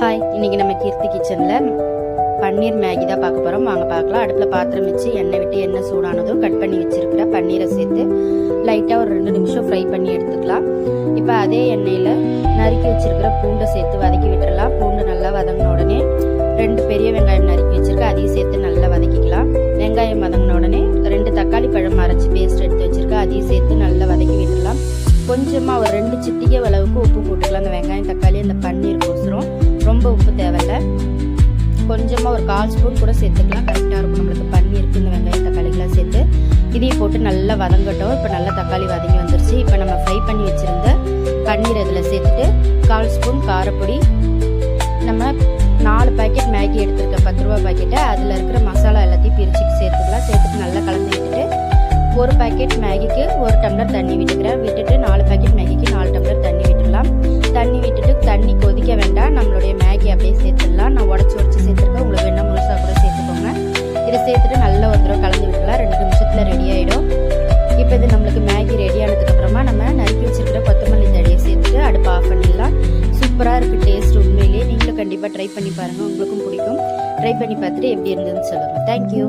Hi இன்னைக்கு நம்ம கீர்த்தி கிச்சனில் பன்னீர் மேகி தான் பார்க்க போகிறோம் வாங்க பார்க்கலாம். அடுப்பில் பாத்திரம் வச்சு எண்ணெய் விட்டு எண்ணெய் சூடானதும் கட் பண்ணி வச்சிருக்கிற பன்னீரை சேர்த்து லைட்டாக ஒரு ரெண்டு நிமிஷம் ஃப்ரை பண்ணி எடுத்துக்கலாம். இப்போ அதே எண்ணெயில் நறுக்கி வச்சிருக்கிற பூண்டை சேர்த்து வதக்கி விட்டுடலாம் பூண்டு நல்லா வதங்கின உடனே ரெண்டு பெரிய வெங்காயம் நறுக்கி வச்சிருக்க அதையும் சேர்த்து நல்லா வதக்கிக்கலாம். வெங்காயம் வதங்கின உடனே ரெண்டு தக்காளி பழம் அரைச்சி பேஸ்ட் எடுத்து வச்சிருக்க அதையும் சேர்த்து நல்லா வதக்கி விட்டுடலாம் கொஞ்சமாக ஒரு ரெண்டு சிட்டிகை அளவுக்கு உப்பு போட்டுக்கலாம். அந்த வெங்காயம் தக்காளி அந்த பன்னீர் ரொம்ப உப்பு தேவையில்ல. கொஞ்சமாக ஒரு கால் ஸ்பூன் கூட சேர்த்துக்கலாம். கரெக்டாக இருக்கும். நம்மளுக்கு பன்னீருக்கு இந்த வெங்காயம் தக்காளிக்கெலாம் சேர்த்து. இதையும் போட்டு நல்லா வதங்கட்டும். இப்போ நல்லா தக்காளி வதங்கி வந்துருச்சு. இப்போ நம்ம ஃப்ரை பண்ணி வச்சுருந்த பன்னீர் இதில் சேர்த்துட்டு கால் ஸ்பூன் காரப்பொடி. நம்ம நாலு பாக்கெட் மேகி எடுத்துருக்க பத்து ரூபா பாக்கெட்டை அதில் இருக்கிற மசாலா எல்லாத்தையும் பிரித்து சேர்த்துக்கலாம். சேர்த்துட்டு நல்லா கலந்து விட்டுட்டு ஒரு பாக்கெட் மேகிக்கு ஒரு டம்ளர் தண்ணி விட்டுக்கிறேன். விட்டுட்டு நாலு பேக்கெட் மேகிக்கு சேர்த்துட்டு நல்லா ஒரு தடவை கலந்து விட்டுலாம் ரெண்டு நிமிஷத்தில் ரெடி ஆகிடும் இப்போ இது நம்மளுக்கு மேகி ரெடி ஆனதுக்கப்புறமா நம்ம நறுக்கி வச்சுருக்கிற கொத்தமல்லி தடியை சேர்த்துட்டு அடுப்பு ஆஃப் பண்ணிடலாம். சூப்பராக இருக்குது டேஸ்ட் உண்மையிலேயே. நீங்களும் கண்டிப்பாக ட்ரை பண்ணி பாருங்கள் உங்களுக்கும் பிடிக்கும். ட்ரை பண்ணி பார்த்துட்டு எப்படி இருந்ததுன்னு சொல்லுங்கள் தேங்க்யூ